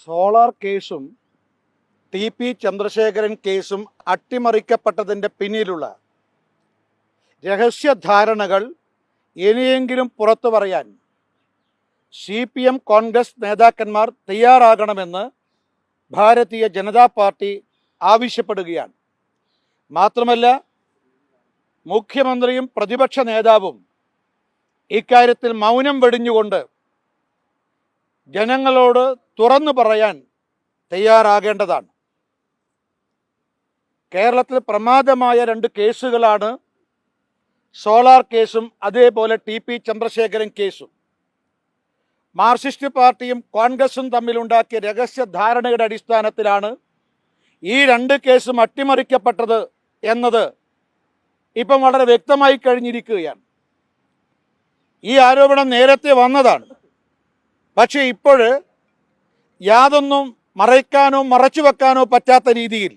Solar കേസും T P Chandrasekharan കേസും അട്ടിമറിക്കപ്പെട്ടതിന്റെ പിന്നിലുള്ള രഹസ്യധാരണകൾ ഇനിയെങ്കിലും പുറത്തു പറയാൻ സി പി എം കോൺഗ്രസ് നേതാക്കന്മാർ തയ്യാറാകണമെന്ന് ഭാരതീയ ജനതാ പാർട്ടി ആവശ്യപ്പെടുകയാണ്. മാത്രമല്ല മുഖ്യമന്ത്രിയും പ്രതിപക്ഷ നേതാവും ഇക്കാര്യത്തിൽ മൗനം വെടിഞ്ഞുകൊണ്ട് ജനങ്ങളോട് തുറന്നു പറയാൻ തയ്യാറാകേണ്ടതാണ്. കേരളത്തിൽ പ്രമാദമായ രണ്ട് കേസുകളാണ് സോളാർ കേസും അതേപോലെ ടി പി ചന്ദ്രശേഖരൻ കേസും. മാർക്സിസ്റ്റ് പാർട്ടിയും കോൺഗ്രസും തമ്മിലുണ്ടാക്കിയ രഹസ്യ ധാരണയുടെ അടിസ്ഥാനത്തിലാണ് ഈ രണ്ട് കേസും അട്ടിമറിക്കപ്പെട്ടത് എന്നത് ഇപ്പം വളരെ വ്യക്തമായി കഴിഞ്ഞിരിക്കുകയാണ്. ഈ ആരോപണം നേരത്തെ വന്നതാണ്. പക്ഷേ ഇപ്പോൾ യാതൊന്നും മറയ്ക്കാനോ മറച്ചു വെക്കാനോ പറ്റാത്ത രീതിയിൽ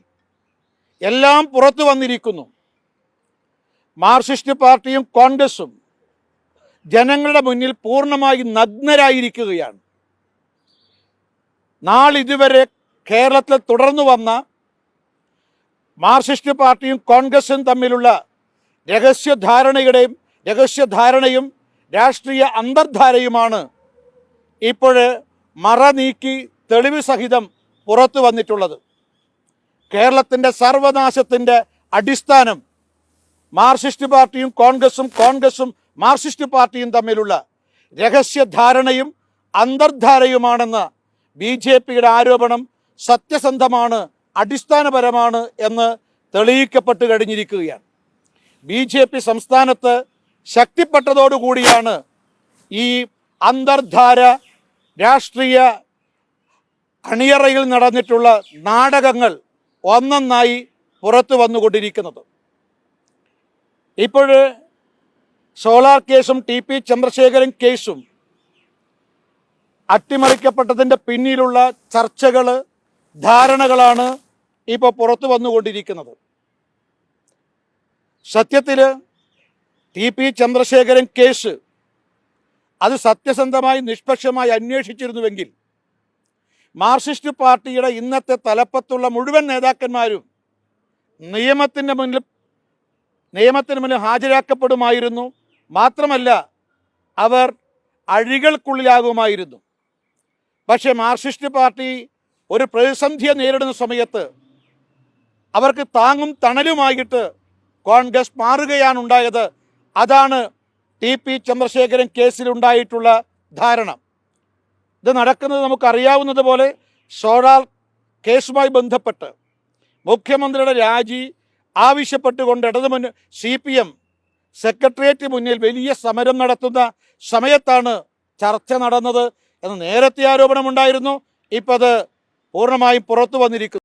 എല്ലാം പുറത്തു വന്നിരിക്കുന്നു. മാർക്സിസ്റ്റ് പാർട്ടിയും കോൺഗ്രസും ജനങ്ങളുടെ മുന്നിൽ പൂർണമായി നഗ്നരായിരിക്കുകയാണ്. നാളിതുവരെ കേരളത്തിൽ തുടർന്നു വന്ന മാർക്സിസ്റ്റ് പാർട്ടിയും കോൺഗ്രസും തമ്മിലുള്ള രഹസ്യധാരണയുടെയും രഹസ്യധാരണയും രാഷ്ട്രീയ അന്തർധാരയുമാണ് ഇപ്പോൾ മറ നീക്കി തെളിവ് സഹിതം പുറത്തു വന്നിട്ടുള്ളത്. കേരളത്തിന്റെ സർവനാശത്തിന്റെ അടിസ്ഥാനം മാർക്സിസ്റ്റ് പാർട്ടിയും കോൺഗ്രസും കോൺഗ്രസും മാർക്സിസ്റ്റ് പാർട്ടിയും തമ്മിലുള്ള രഹസ്യധാരണയും അന്തർധാരയുമാണെന്ന് ബി ജെ പിയുടെ ആരോപണം സത്യസന്ധമാണ് അടിസ്ഥാനപരമാണ് എന്ന് തെളിയിക്കപ്പെട്ട് കഴിഞ്ഞിരിക്കുകയാണ്. ബി ജെ പി സംസ്ഥാനത്ത് ശക്തിപ്പെട്ടതോടുകൂടിയാണ് ഈ അന്തർധാര രാഷ്ട്രീയ അണിയറയിൽ നടന്നിട്ടുള്ള നാടകങ്ങൾ ഒന്നൊന്നായി പുറത്തു വന്നുകൊണ്ടിരിക്കുന്നത്. ഇപ്പോൾ സോളാർ കേസും ടി പി ചന്ദ്രശേഖരൻ കേസും അട്ടിമറിക്കപ്പെട്ടതിന്റെ പിന്നിലുള്ള ചർച്ചകൾ ധാരണകളാണ് ഇപ്പോൾ പുറത്തു വന്നുകൊണ്ടിരിക്കുന്നത്. സത്യത്തിൽ ടി പി ചന്ദ്രശേഖരൻ കേസ് അത് സത്യസന്ധമായി നിഷ്പക്ഷമായി അന്വേഷിച്ചിരുന്നുവെങ്കിൽ മാർക്സിസ്റ്റ് പാർട്ടിയുടെ ഇന്നത്തെ തലപ്പത്തുള്ള മുഴുവൻ നേതാക്കന്മാരും നിയമത്തിന്റെ മുന്നിൽ നിയമത്തിന് മുന്നിൽ ഹാജരാക്കപ്പെടുമായിരുന്നു. മാത്രമല്ല അവർ അഴികൾക്കുള്ളിലാകുമായിരുന്നു. പക്ഷേ മാർക്സിസ്റ്റ് പാർട്ടി ഒരു പ്രതിസന്ധിയെ നേരിടുന്ന സമയത്ത് അവർക്ക് താങ്ങും തണലുമായിട്ട് കോൺഗ്രസ് മാറുകയാണ് ഉണ്ടായത് അതാണ് ടി പി ചന്ദ്രശേഖരൻ കേസിലുണ്ടായിട്ടുള്ള ധാരണ. ഇത് നടക്കുന്നത് നമുക്കറിയാവുന്നത് പോലെ സോളാർ കേസുമായി ബന്ധപ്പെട്ട് മുഖ്യമന്ത്രിയുടെ രാജി ആവശ്യപ്പെട്ടുകൊണ്ട് ഇടതുമുന്ന് സി പി എം സെക്രട്ടേറിയറ്റ് മുന്നിൽ വലിയ സമരം നടത്തുന്ന സമയത്താണ് ചർച്ച നടന്നത് എന്ന് നേരത്തെ ആരോപണമുണ്ടായിരുന്നു. ഇപ്പം അത് പൂർണമായും പുറത്തു വന്നിരിക്കുന്നു.